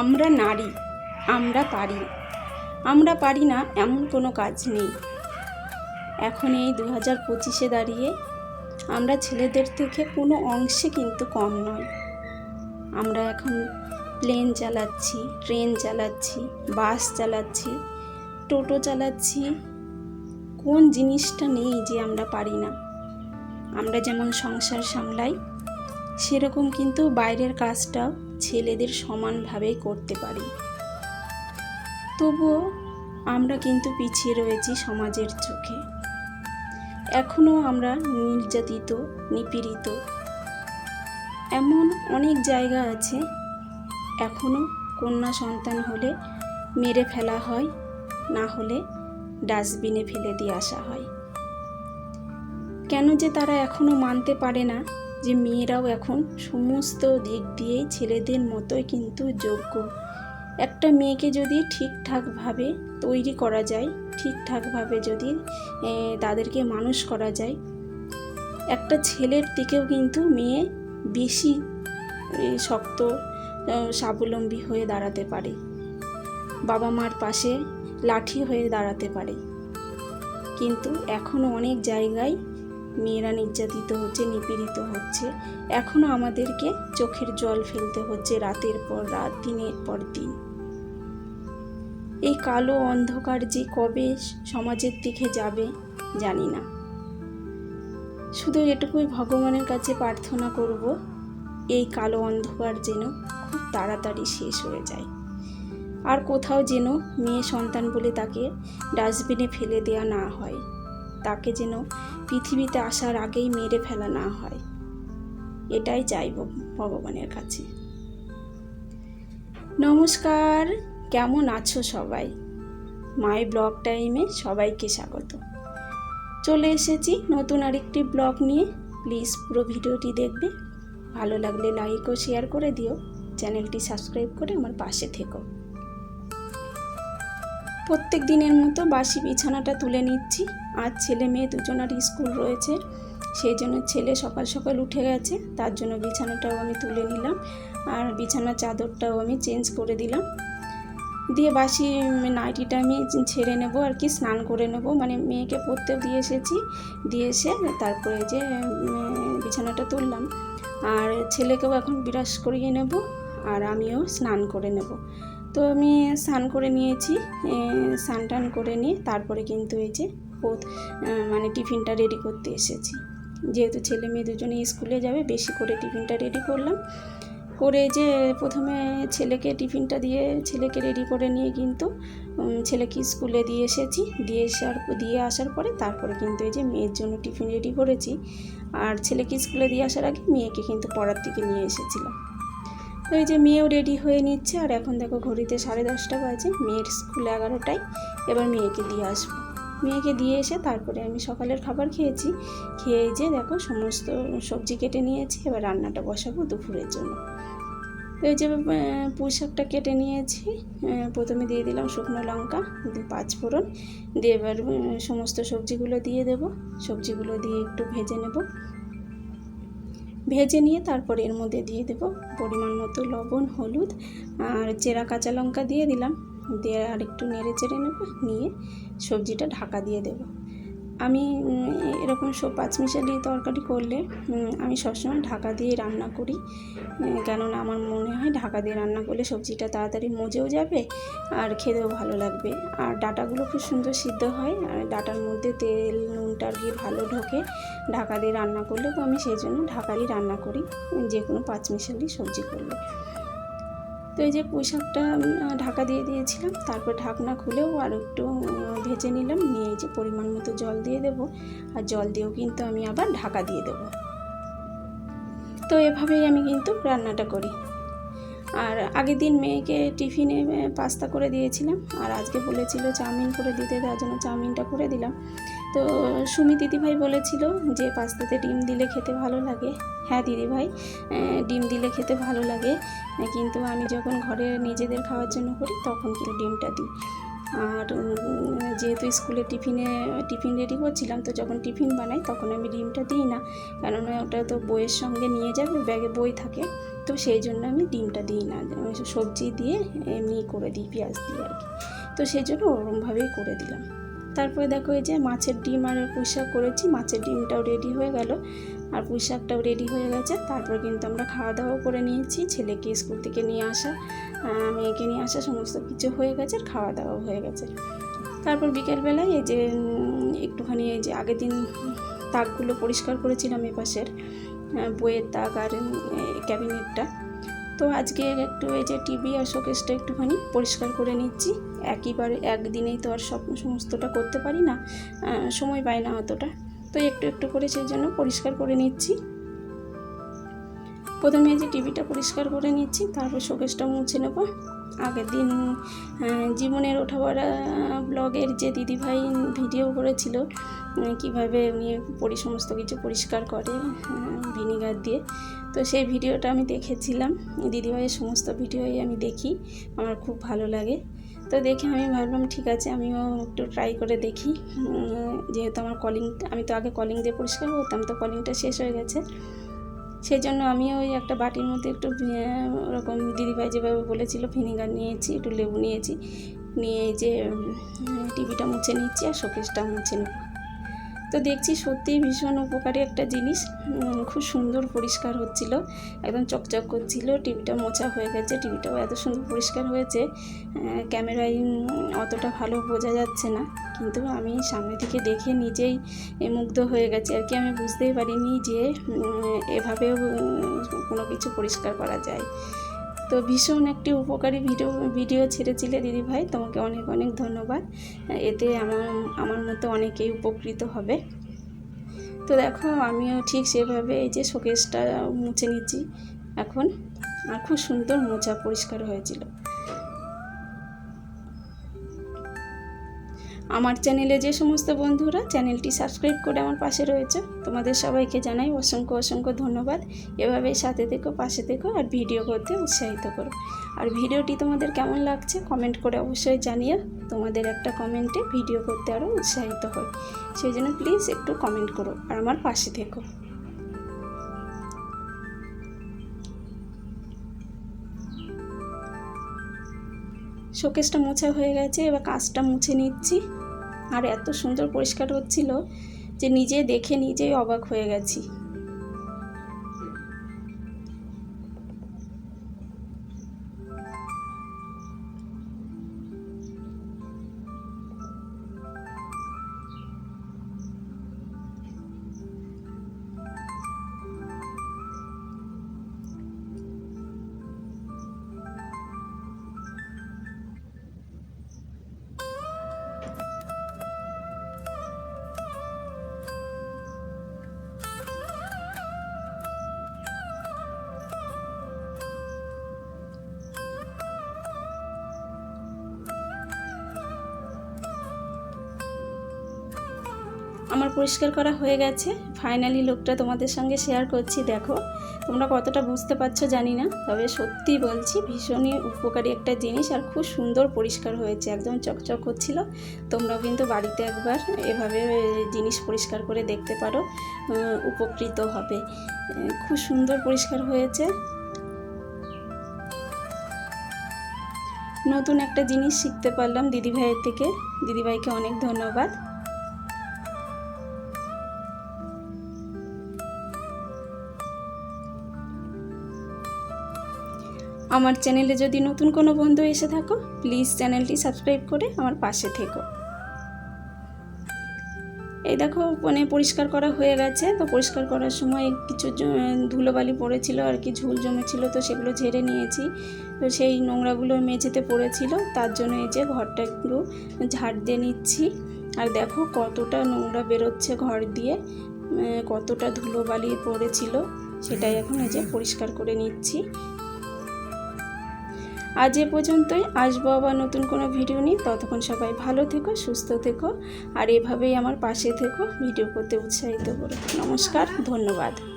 আমরা নারী, আমরা পারি। আমরা পারি না, এমন কোনো কাজ নেই। এখন এই দু হাজার পঁচিশে দাঁড়িয়ে আমরা ছেলেদের থেকে কোনো অংশে কিন্তু কম নয়। আমরা এখন প্লেন চালাচ্ছি, ট্রেন চালাচ্ছি, বাস চালাচ্ছি, টোটো চালাচ্ছি। কোন জিনিসটা নেই যে আমরা পারি না। আমরা যেমন সংসার সামলাই, সেরকম কিন্তু বাইরের কাজটাও ছেলেদের সমানভাবেই করতে পারি। তবুও আমরা কিন্তু পিছিয়ে রয়েছি সমাজের চোখে। এখনও আমরা নির্যাতিত, নিপীড়িত। এমন অনেক জায়গা আছে এখনও কন্যা সন্তান হলে মেরে ফেলা হয়, না হলে ডাস্টবিনে ফেলে দিয়ে আসা হয়। কেন যে তারা এখনও মানতে পারে না যে মেয়েরাও এখন সমস্ত দিক দিয়েই ছেলেদের মতোই কিন্তু যোগ্য। একটা মেয়েকে যদি ঠিকঠাকভাবে তৈরি করা যায়, ঠিকঠাকভাবে যদি তাদেরকে মানুষ করা যায়, একটা ছেলের দিকেও কিন্তু মেয়ে বেশি শক্ত স্বাবলম্বী হয়ে দাঁড়াতে পারে। বাবা মার পাশে লাঠি হয়ে দাঁড়াতে পারে। কিন্তু এখনও অনেক জায়গায় মেয়েরা নির্যাতিত হচ্ছে, নিপীড়িত হচ্ছে। এখনও আমাদেরকে চোখের জল ফেলতে হচ্ছে রাতের পর রাত, দিনের পর দিন। এই কালো অন্ধকার যে কবে সমাজের দিকে যাবে, জানি না। শুধু এটুকুই ভগবানের কাছে প্রার্থনা করব, এই কালো অন্ধকার যেন খুব তাড়াতাড়ি শেষ হয়ে যায়। আর কোথাও যেন মেয়ে সন্তান বলে তাকে ডাস্টবিনে ফেলে দেওয়া না হয়। তাকে যেন পৃথিবীতে আসার আগেই মেরে ফেলা না হয়। এটাই চাইব ভগবানের কাছে। নমস্কার, কেমন আছো সবাই? মাই ব্লগ টাইমে সবাইকে স্বাগত। চলে এসেছি নতুন আরেকটি ব্লগ নিয়ে। প্লিজ পুরো ভিডিওটি দেখবে। ভালো লাগলে লাইক ও শেয়ার করে দিও। চ্যানেলটি সাবস্ক্রাইব করে আমার পাশে থেকো। প্রত্যেক দিনের মতো বাসি বিছানাটা তুলে নিচ্ছি। আর ছেলে মেয়ে দুজনার স্কুল রয়েছে। সেই জন্য ছেলে সকাল সকাল উঠে গেছে। তার জন্য বিছানাটাও আমি তুলে নিলাম। আর বিছানার চাদরটাও আমি চেঞ্জ করে দিলাম। দিয়ে বাসি নাইটিটা আমি ছেড়ে নেব আর কি, স্নান করে নেব। মানে মেয়েকে পরতেও দিয়ে এসেছি। দিয়ে এসে তারপরে যে বিছানাটা তুললাম। আর ছেলেকেও এখন বিরাস করিয়ে নেব। আর আমিও স্নান করে নেব। তো আমি স্নান করে নিয়েছি স্নান টান করে নিয়ে তারপরে কিন্তু এই যে মানে টিফিনটা রেডি করতে এসেছি। যেহেতু ছেলে মেয়ে দুজনে স্কুলে যাবে, বেশি করে টিফিনটা রেডি করলাম। করে যে প্রথমে ছেলেকে টিফিনটা দিয়ে, ছেলেকে রেডি করে নিয়ে কিন্তু ছেলেকে স্কুলে দিয়ে এসেছি। দিয়ে আসার দিয়ে আসার পরে তারপরে কিন্তু এই যে মেয়ের জন্য টিফিন রেডি করেছি। আর ছেলেকে স্কুলে দিয়ে আসার আগে মেয়েকে কিন্তু পড়ার থেকে নিয়ে এসেছিলাম। তো এই যে মেয়েও রেডি হয়ে নিচ্ছে, আর এখন দেখো ঘড়িতে সাড়ে দশটা বাজে, মেয়ের স্কুল এগারোটায়। এবার মেয়েকে দিয়ে আসব। মেয়েকে দিয়ে এসে তারপরে আমি সকালের খাবার খেয়েছি। খেয়ে যে দেখো সমস্ত সবজি কেটে নিয়েছি, এবার রান্নাটা বসাবো দুপুরের জন্য। তো এই যে পুঁই শাকটা কেটে নিয়েছি। প্রথমে দিয়ে দিলাম শুকনো লঙ্কা পাঁচ ফোড়ন। দিয়ে এবার সমস্ত সবজিগুলো দিয়ে দেব। সবজিগুলো দিয়ে একটু ভেজে নেব। ভেজে নিয়ে তারপর এর মধ্যে দিয়ে দেব পরিমাণ মতো লবণ, হলুদ আর চেরা কাঁচা লঙ্কা দিয়ে দিলাম। দিয়ে আর একটু নেড়ে চেড়ে নেব, নিয়ে সবজিটা ঢাকা দিয়ে দেব। আমি এরকম সব পাঁচমিশালি তরকারি করলে আমি সবসময় ঢাকা দিয়ে রান্না করি। কেননা আমার মনে হয় ঢাকা দিয়ে রান্না করলে সবজিটা তাড়াতাড়ি মজেও যাবে আর খেতেও ভালো লাগবে। আর ডাটাগুলো খুব সুন্দর সিদ্ধ হয়, আর ডাটার মধ্যে তেল, নুনটা আর ভালো ঢোকে ঢাকা দিয়ে রান্না করলে, তো আমি সেই জন্য ঢাকারই রান্না করি, যে কোনো পাঁচমিশালি সবজি করলে। তো এই যে পুঁই শাকটা ঢাকা দিয়ে দিয়েছিলাম। তারপর ঢাকনা খুলেও আর একটু ভেজে নিলাম। নিয়ে এই যে পরিমাণ মতো জল দিয়ে দেব। আর জল দিয়েও কিন্তু আমি আবার ঢাকা দিয়ে দেব। তো এভাবেই আমি কিন্তু রান্নাটা করি। আর আগের দিন মেয়েকে টিফিনে পাস্তা করে দিয়েছিলাম। আর আজকে বলেছিল চাউমিন করে দিতে, তার জন্য চাউমিনটা করে দিলাম। তো সুমি দিদিভাই বলেছিল যে, পাস্তাতে ডিম দিলে খেতে ভালো লাগে। হ্যাঁ দিদিভাই ডিম দিলে খেতে ভালো লাগে। কিন্তু আমি যখন ঘরে নিজেদের খাওয়ার জন্য করি, তখন কিন্তু ডিমটা দিই। আর যেহেতু স্কুলে টিফিনে, টিফিন রেডি করছিলাম, তো যখন টিফিন বানাই তখন আমি ডিমটা দিই না। কেননা ওটা তো বইয়ের সঙ্গে নিয়ে যাবে, ব্যাগে বই থাকে। তো সেই জন্য আমি ডিমটা দিই না। সবজি দিয়ে এমনি করে দিই, পেঁয়াজ দিয়ে আর কি। তো সেই জন্য ওরমভাবেই করে দিলাম। তারপরে দেখো এই যে মাছের ডিম আর পুঁই শাক করেছি, মাছের ডিমটাও রেডি হয়ে গেল। আর পুঁই শাকটাও রেডি হয়ে গেছে। তারপর কিন্তু আমরা খাওয়া দাওয়াও করে নিয়েছি, ছেলেকে স্কুল থেকে নিয়ে আসা। মেয়েকে নিয়ে আসা সমস্ত কিছু হয়ে গেছে আর খাওয়া দাওয়াও হয়ে গেছে। তারপর বিকেলবেলায় এই যে একটুখানি এই যে আগের দিন তাকগুলো পরিষ্কার করেছিলাম এপাশের বইয়ের তাক আর ক্যাবিনেটটা। তো আজকে একটু এই যে টিভি আর শোকেসটা একটুখানি পরিষ্কার করে নিচ্ছি। একইবারে একদিনেই তো আর সব সমস্তটা করতে পারি না সময় পাই না অতটা। তো একটু একটু করে সেই জন্য পরিষ্কার করে নিচ্ছি। প্রথমে যে টিভিটা পরিষ্কার করে নিচ্ছি, তারপর শোকেসটা মুছে নেব। আগের দিন জীবনের ওঠাবড়া ব্লগের যে দিদিভাই ভিডিও করেছিল কীভাবে উনি পরি, সমস্ত কিছু পরিষ্কার করে ভিনিগার দিয়ে। তো সেই ভিডিওটা আমি দেখেছিলাম, দিদিভাইয়ের সমস্ত ভিডিওই আমি দেখি, আমার খুব ভালো লাগে। তো দেখে আমি ভাবলাম, ঠিক আছে, আমিও একটু ট্রাই করে দেখি। যেহেতু আমার কলিং আমি তো আগে কলিং দিয়ে পরিষ্কার করতাম, তো কলিংটা শেষ হয়ে গেছে। সেই জন্য আমি ওই একটা বাটির মধ্যে একটু ওরকম দিদিভাই যেভাবে বলেছিল, ভিনিগার নিয়েছি, একটু লেবু নিয়েছি, নিয়ে যে টিভিটা মুছে নিচ্ছি আর শোকেসটা মুছে নেব। তো দেখছি সত্যিই ভীষণ উপকারী একটা জিনিস। খুব সুন্দর পরিষ্কার হচ্ছিল। একদম চকচক করছিল, টিভিটা মোছা হয়ে গেছে, টিভিটাও এত সুন্দর পরিষ্কার হয়েছে। ক্যামেরায় অতটা ভালো বোঝা যাচ্ছে না। কিন্তু আমি সামনে থেকে দেখে নিজেই মুগ্ধ হয়ে গেছি। আর কি আমি বুঝতেই পারিনি যে এভাবেও কোনো কিছু পরিষ্কার করা যায়। তো ভীষণ একটি উপকারী ভিডিও ভিডিও ছেড়েছিলে দিদিভাই, তোমাকে অনেক অনেক ধন্যবাদ। এতে আমার আমার মতো অনেকেই উপকৃত হবে। তো দেখো, আমিও ঠিক সেভাবে এই যে শোকেসটা মুছে নিচ্ছি। এখন আর খুব সুন্দর মোচা পরিষ্কার হয়েছিল। আমার চ্যানেলে যে সমস্ত বন্ধুরা, চ্যানেলটি সাবস্ক্রাইব করে আমার পাশে রয়েছে, তোমাদের সবাইকে জানাই অসংখ্য অসংখ্য ধন্যবাদ। এভাবে সাথে থেকো, পাশে থেকো আর ভিডিও করতে উৎসাহিত করো। আর ভিডিওটি তোমাদের কেমন লাগছে কমেন্ট করে অবশ্যই জানিয়ে তোমাদের একটা কমেন্টে ভিডিও করতে আরও উৎসাহিত হয় সেই জন্য প্লিজ একটু কমেন্ট করো আর আমার পাশে থেকো। শোকেসটা মোছা হয়ে গেছে, এবার কাজটা মুছে নিচ্ছি। আর এত সুন্দর পরিষ্কার হচ্ছিল যে নিজে দেখে নিজেই অবাক হয়ে গেছি। আমার পরিষ্কার করা হয়ে গেছে। ফাইনালি লোকটা তোমাদের সঙ্গে শেয়ার করছি, দেখো। তোমরা কতটা বুঝতে পারছ জানি না, তবে সত্যি বলছি ভীষণই উপকারী একটা জিনিস আর খুব সুন্দর পরিষ্কার হয়েছে, একদম চকচক হচ্ছিল তোমরাও কিন্তু বাড়িতে একবার এভাবে জিনিস পরিষ্কার করে দেখতে পারো উপকৃত হবে। খুব সুন্দর পরিষ্কার হয়েছে। নতুন একটা জিনিস শিখতে পারলাম দিদিভাইয়ের থেকে। দিদিভাইকে অনেক ধন্যবাদ। আমার চ্যানেলে যদি নতুন কোনো বন্ধু এসে থাকো প্লিজ চ্যানেলটি সাবস্ক্রাইব করে আমার পাশে থেকো। এই দেখো মানে পরিষ্কার করা হয়ে গেছে। তো পরিষ্কার করার সময় কিছু ধুলোবালি পড়েছিল, আর কি ঝুল জমেছিল, তো সেগুলো ঝেড়ে নিয়েছি। তো সেই নোংরাগুলো মেঝেতে পড়েছিল, তার জন্য এই যে ঘরটা একটু ঝাড় দিয়ে নিচ্ছি। আর দেখো কতটা নোংরা বেরোচ্ছে ঘর দিয়ে কতটা ধুলোবালি পড়েছিল, সেটাই এখন এই যে পরিষ্কার করে নিচ্ছি। আজ এ পর্যন্তই। আসব আবার নতুন কোনো ভিডিও নিয়ে। ততক্ষণ সবাই ভালো থেকো, সুস্থ থেকো, আর এভাবেই আমার পাশে থেকো, ভিডিও করতে উৎসাহিত করো। নমস্কার, ধন্যবাদ।